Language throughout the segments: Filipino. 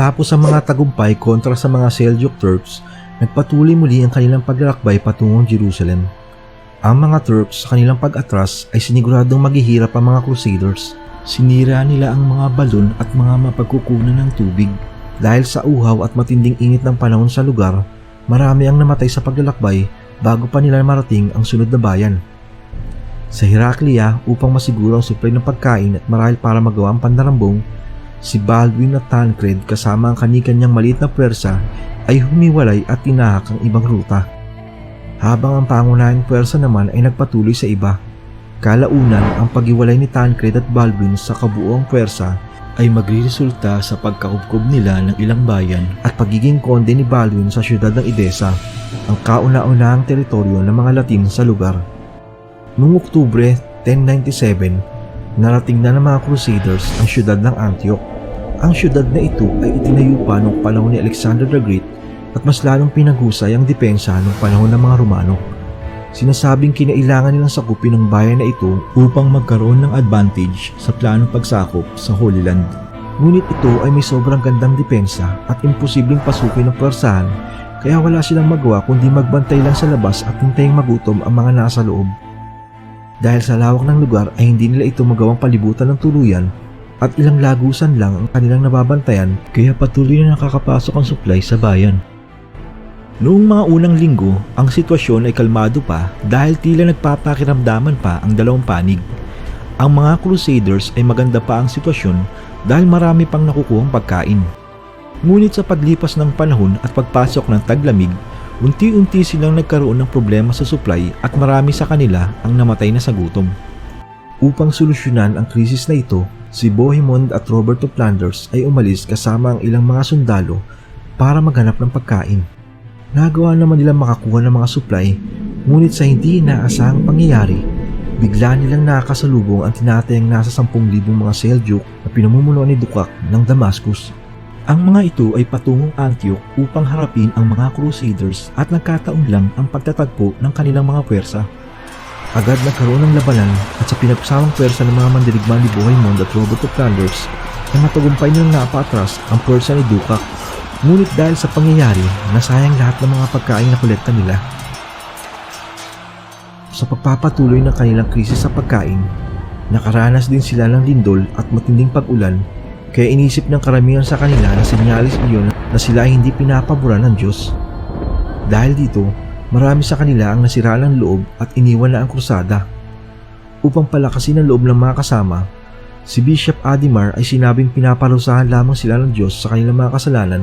Matapos ang mga tagumpay kontra sa mga Seljuk Turks, nagpatuloy muli ang kanilang paglalakbay patungong Jerusalem. Ang mga Turks sa kanilang pag-atras ay siniguradong maghihirap ang mga Crusaders. Sinira nila ang mga balon at mga mapagkukunan ng tubig. Dahil sa uhaw at matinding init ng panahon sa lugar, marami ang namatay sa paglalakbay bago pa nila marating ang sunod na bayan. Sa Heraklia, upang masiguro ang supply ng pagkain at marahil para magawa ang pandarambong, si Baldwin at Tancred kasama ang kanikanyang maliit na pwersa ay humiwalay at tinahak ang ibang ruta. Habang ang pangunahing pwersa naman ay nagpatuloy sa iba. Kalaunan, ang paghiwalay ni Tancred at Baldwin sa kabuoang pwersa ay magriresulta sa pagkakubkob nila ng ilang bayan at pagiging konde ni Baldwin sa siyudad ng Edessa, ang kauna-unahang teritoryo ng mga Latin sa lugar. Noong Oktubre 1097, narating na ng mga Crusaders ang siyudad ng Antioch. Ang siyudad na ito ay itinayo pa noong panahon ni Alexander the Great at mas lalong pinaghusay ang depensa noong panahon ng mga Romano. Sinasabing kinailangan nilang sakupin ang bayan na ito upang magkaroon ng advantage sa planong pagsakop sa Holy Land. Ngunit ito ay may sobrang gandang depensa at imposibleng pasukin ng pwersahan kaya wala silang magawa kundi magbantay lang sa labas at hintayang magutom ang mga nasa loob. Dahil sa lawak ng lugar ay hindi nila ito magawang palibutan ng tuluyan at ilang lagusan lang ang kanilang nababantayan kaya patuloy na nakakapasok ang supply sa bayan. Noong mga unang linggo, ang sitwasyon ay kalmado pa dahil tila nagpapakiramdaman pa ang dalawang panig. Ang mga Crusaders ay maganda pa ang sitwasyon dahil marami pang nakukuhang pagkain. Ngunit sa paglipas ng panahon at pagpasok ng taglamig, unti-unti silang nagkaroon ng problema sa supply at marami sa kanila ang namatay na sa gutom. Upang solusyonan ang krisis na ito, si Bohemond at Robert of Flanders ay umalis kasama ang ilang mga sundalo para maghanap ng pagkain. Nagawa naman nila makakuha ng mga supply, ngunit sa hindi inaasahang pangyayari, bigla nilang nakakasalubong ang tinatayang nasa 10,000 mga Seljuk na pinamumunuan ni Dukak ng Damascus. Ang mga ito ay patungong Antioch upang harapin ang mga Crusaders at nagkataon lang ang pagtatagpo ng kanilang mga pwersa. Agad nagkaroon ng labanan at sa pinagsamang pwersa ng mga mandirigma ni Bohemond at Robert of Flanders ay matagumpay nilang napaatras ang pwersa ni Dukak Ngunit dahil sa pangyayari, nasayang lahat ng mga pagkain na kolekta nila. Sa pagpapatuloy ng kanilang krisis sa pagkain, nakaranas din sila ng lindol at matinding pag-ulan kaya inisip ng karamihan sa kanila na sinyalis iyon na sila ay hindi pinapaboran ng Diyos. Dahil dito, marami sa kanila ang nasira ng loob at iniwan na ang krusada. Upang palakasin ang loob ng mga kasama, si Bishop Adimar ay sinabing pinaparusahan lamang sila ng Diyos sa kanilang mga kasalanan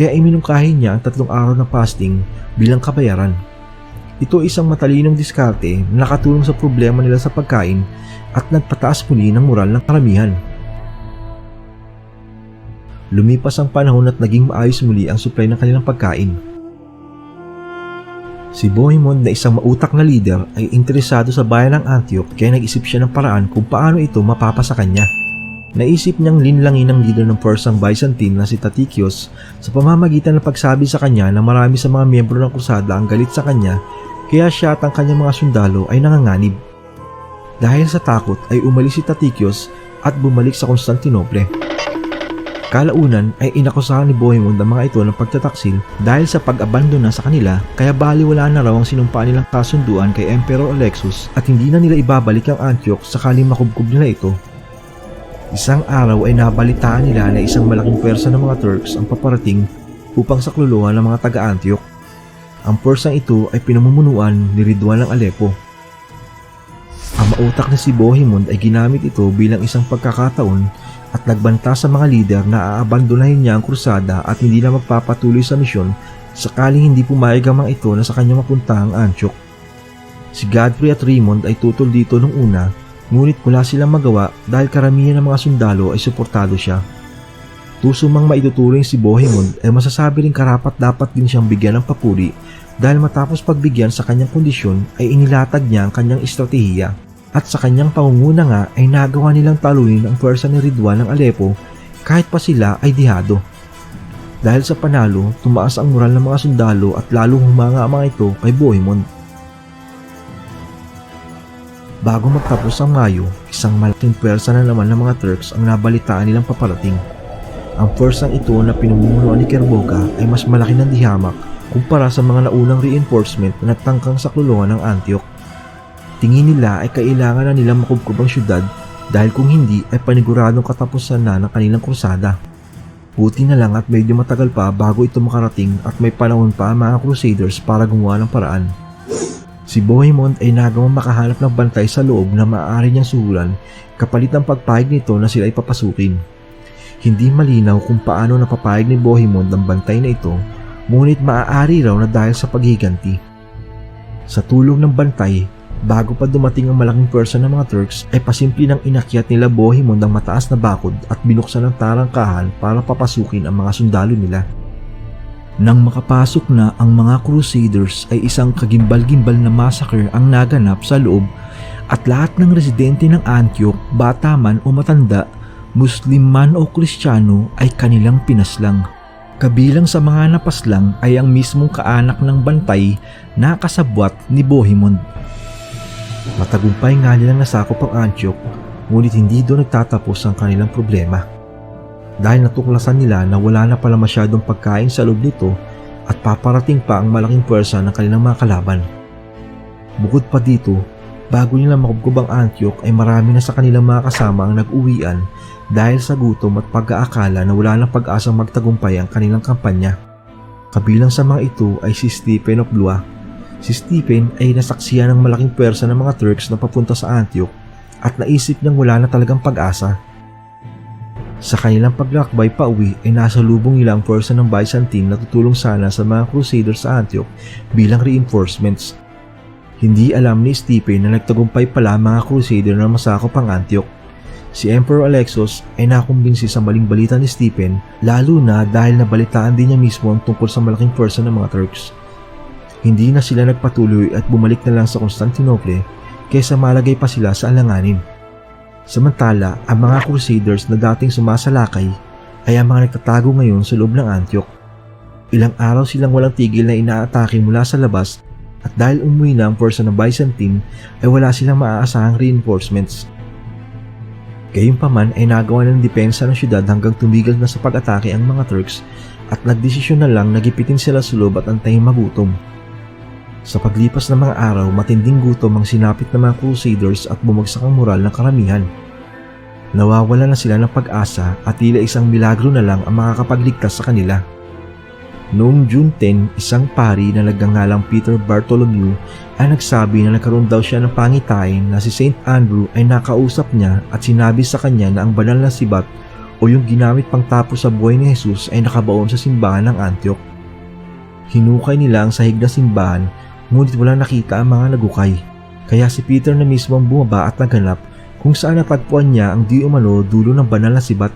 kaya iminungkahi niya ang tatlong araw ng fasting bilang kabayaran. Ito ay isang matalinong diskarte na nakatulong sa problema nila sa pagkain at nagpataas muli ng moral ng karamihan. Lumipas ang panahon at naging maayos muli ang supply ng kanilang pagkain. Si Bohemond na isang mautak na leader ay interesado sa bayan ng Antioch kaya nag-isip siya ng paraan kung paano ito mapapa sa kanya. Naisip niyang linlangin ang leader ng Persang Byzantine na si Tatikios sa pamamagitan ng pagsabi sa kanya na marami sa mga miyembro ng krusada ang galit sa kanya kaya siya at ang kanyang mga sundalo ay nanganganib. Dahil sa takot ay umalis si Tatikios at bumalik sa Constantinople. Kalaunan ay inakusahan ni Bohemond ang mga ito ng pagtataksil dahil sa pag-abandona sa kanila kaya baliwala na raw ang sinumpa nilang kasunduan kay Emperor Alexus at hindi na nila ibabalik ang Antioch sakaling makubkob nila ito Isang araw ay nabalitaan nila na isang malaking pwersa ng mga Turks ang paparating upang sakluluhan ng mga taga-Antioch. Ang pwersang ito ay pinamumunuan ni Ridwan ng Aleppo. Ang mautak na si Bohemond ay ginamit ito bilang isang pagkakataon at nagbanta sa mga lider na aabandonahin niya ang krusada at hindi na magpapatuloy sa misyon sakaling hindi pumayag ang mga ito na sa kanyang mapunta ang Antioch. Si Godfrey at Raymond ay tutol dito nung una Ngunit wala silang magawa dahil karamihan ng mga sundalo ay suportado siya. Tuso mang maituturing si Bohemond ay masasabi rin karapat dapat din siyang bigyan ng papuri dahil matapos pagbigyan sa kanyang kondisyon ay inilatag niya ang kanyang estratehiya at sa kanyang pangunguna nga ay nagawa nilang talunin ang pwersa ni Ridwan ng Aleppo kahit pa sila ay dihado. Dahil sa panalo, tumaas ang moral ng mga sundalo at lalong humanga ang mga ito kay Bohemond. Bago magtapos ang Mayo, isang malaking pwersa na naman ng mga Turks ang nabalitaan nilang paparating. ang forsang ito na pinamumunuan ni Kerboga ay mas malaki ng dihamak kumpara sa mga naunang reinforcement na nagtangkang sa ng Antioch. Tingin nila ay kailangan na nilang makubkob ang syudad dahil kung hindi ay paniguradong katapusan na ng kanilang krusada. Buti na lang at medyo matagal pa bago ito makarating at may panahon pa ang mga crusaders para gumawa ng paraan. Si Bohemond ay nagawang makahanap ng bantay sa loob na maaari niyang suhulan kapalit ng pagpahig nito na sila ay papasukin. Hindi malinaw kung paano napapayag ni Bohemond ang bantay na ito ngunit maaari raw na dahil sa paghiganti. Sa tulong ng bantay, bago pa dumating ang malaking pwersa ng mga Turks ay pasimple ng inakyat nila Bohemond ang mataas na bakod at binuksan ang tarangkahan para papasukin ang mga sundalo nila. Nang makapasok na ang mga Crusaders ay isang kagimbal-gimbal na massacre ang naganap sa loob at lahat ng residente ng Antioch, bata man o matanda, Muslim man o Kristiyano ay kanilang pinaslang. Kabilang sa mga napaslang ay ang mismong kaanak ng bantay na kasabwat ni Bohemond. Matagumpay nga nilang nasakop ang Antioch ngunit hindi doon nagtatapos ang kanilang problema. Dahil natuklasan nila na wala na pala masyadong pagkain sa loob nito at paparating pa ang malaking pwersa ng kanilang mga kalaban. Bukod pa dito, bago nila makubkob ang Antioch ay marami na sa kanilang mga kasama ang nag-uwian dahil sa gutom at pag-aakala na wala nang pag-asang magtagumpay ang kanilang kampanya. Kabilang sa mga ito ay si Stephen of Blois. Si Stephen ay nasaksiyan ng malaking pwersa ng mga Turks na papunta sa Antioch at naisip niyang wala na talagang pag-asa. Sa kanilang paglakbay pa uwi ay nasa lubong nila ang pwersa ng Byzantine na tutulong sana sa mga Crusaders sa Antioch bilang reinforcements. Hindi alam ni Stephen na nagtagumpay pala mga Crusader na masakop ang Antioch. Si Emperor Alexos ay nakumbinsi sa maling balita ni Stephen lalo na dahil nabalitaan din niya mismo ang tungkol sa malaking pwersa ng mga Turks. Hindi na sila nagpatuloy at bumalik na lang sa Constantinople kaysa malagay pa sila sa alanganin. Samantala, ang mga Crusaders na dating sumasalakay ay ang mga nagtatago ngayon sa loob ng Antioch. Ilang araw silang walang tigil na inaatake mula sa labas at dahil umuwi na ang pwersa ng Byzantine ay wala silang maaasahang reinforcements. Gayunpaman ay nagawa ng depensa ng syudad hanggang tumigil na sa pag-atake ang mga Turks at nagdesisyon na lang nagipitin sila sa loob at antayin magutom. Sa paglipas ng mga araw, matinding gutom ang sinapit ng mga Crusaders at bumagsak ang moral ng karamihan. Nawawala na sila ng pag-asa at tila isang milagro na lang ang makakapagligtas sa kanila. Noong June 10, isang pari na nagngangalang Peter Bartholomew ay nagsabi na nagkaroon daw siya ng pangitain na si St. Andrew ay nakausap niya at sinabi sa kanya na ang banal na sibat o yung ginamit pang tapos sa buhay ni Jesus ay nakabaon sa simbahan ng Antioch. Hinukay nila ang sahig na simbahan ngunit wala nakita ang mga nagukay. Kaya si Peter na mismo ang bumaba at naghanap kung saan natagpuan niya ang di umano dulo ng banal na sibat.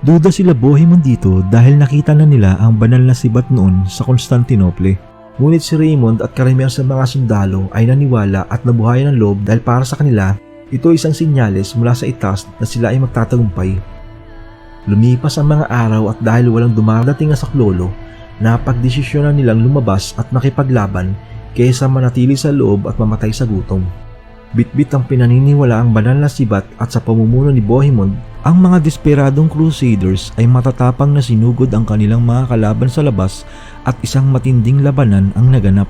Duda sila Bohemond dito dahil nakita na nila ang banal na sibat noon sa Constantinople. Ngunit si Raymond at karamihan sa mga sundalo ay naniwala at nabuhayan ng loob dahil para sa kanila, ito ay isang sinyales mula sa itaas na sila ay magtatagumpay. Lumipas ang mga araw at dahil walang dumarating na saklolo, napagdesisyon na nilang lumabas at makipaglaban kaysa manatili sa loob at mamatay sa gutom. Bitbit ang pinaniniwala ang banal na sibat at sa pamumuno ni Bohemond, ang mga desperadong crusaders ay matatapang na sinugod ang kanilang mga kalaban sa labas at isang matinding labanan ang naganap.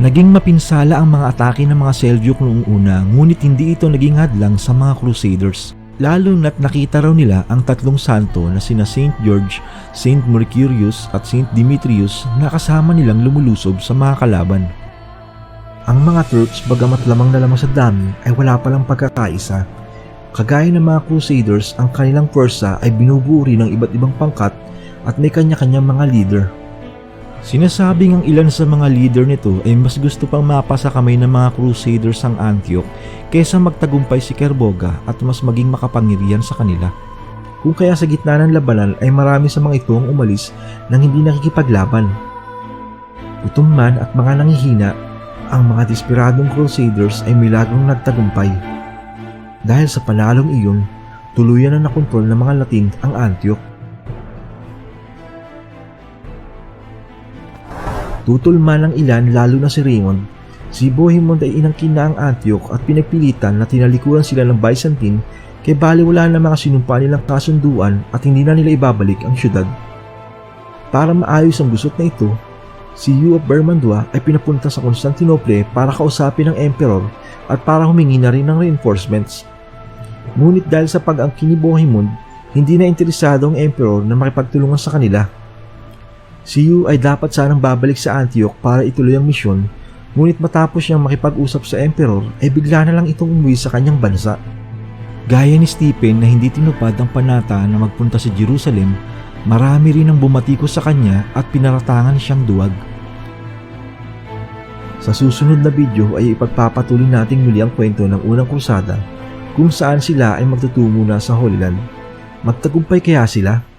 Naging mapinsala ang mga atake ng mga Seljuk noong una ngunit hindi ito naging hadlang sa mga crusaders. Lalo na't nakita raw nila ang tatlong santo na sina St. George, St. Mercurius at St. Demetrius na kasama nilang lumulusob sa mga kalaban. Ang mga Turks bagamat lamang na lamang sa dami ay wala palang pagkakaisa. Kagaya ng mga Crusaders, ang kanilang pwersa ay binubuo rin ng iba't ibang pangkat at may kanya-kanyang mga leader. Sinasabing ang ilan sa mga leader nito ay mas gusto pang mapa sa kamay ng mga Crusaders ang Antioch kaysa magtagumpay si Kerboga at mas maging makapangyarihan sa kanila. Kung kaya sa gitna ng labanan ay marami sa mga ito ang umalis nang hindi nakikipaglaban. Gutom man at mga nangihina, ang mga desperadong Crusaders ay milagrong nagtagumpay. Dahil sa panalong iyon, tuluyan na nakontrol ng mga Latin ang Antioch. Tutol man ang ilan lalo na si Raymond, si Bohemond ay inangkin na ang Antioch at pinagpilitan na tinalikuran sila ng Byzantine kay baliwala na mga sinumpa nilang kasunduan at hindi na nila ibabalik ang syudad. Para maayos ang gusot na ito, si Yu of Bermandua ay pinapunta sa Constantinople para kausapin ang emperor at para humingi na rin ng reinforcements. Ngunit dahil sa pag-angkin ni Bohemond, hindi na interesado ang emperor na makipagtulungan sa kanila. Si Yu ay dapat sanang babalik sa Antioch para ituloy ang misyon, ngunit matapos niyang makipag-usap sa emperor ay bigla na lang itong umuwi sa kanyang bansa. Gaya ni Stephen na hindi tinupad ang panata na magpunta sa Jerusalem, marami rin ang bumatikos sa kanya at pinaratangan siyang duwag. Sa susunod na video ay ipagpapatuloy nating muli ang kwento ng unang krusada kung saan sila ay magtutungo na sa Holy Land. Magtagumpay kaya sila?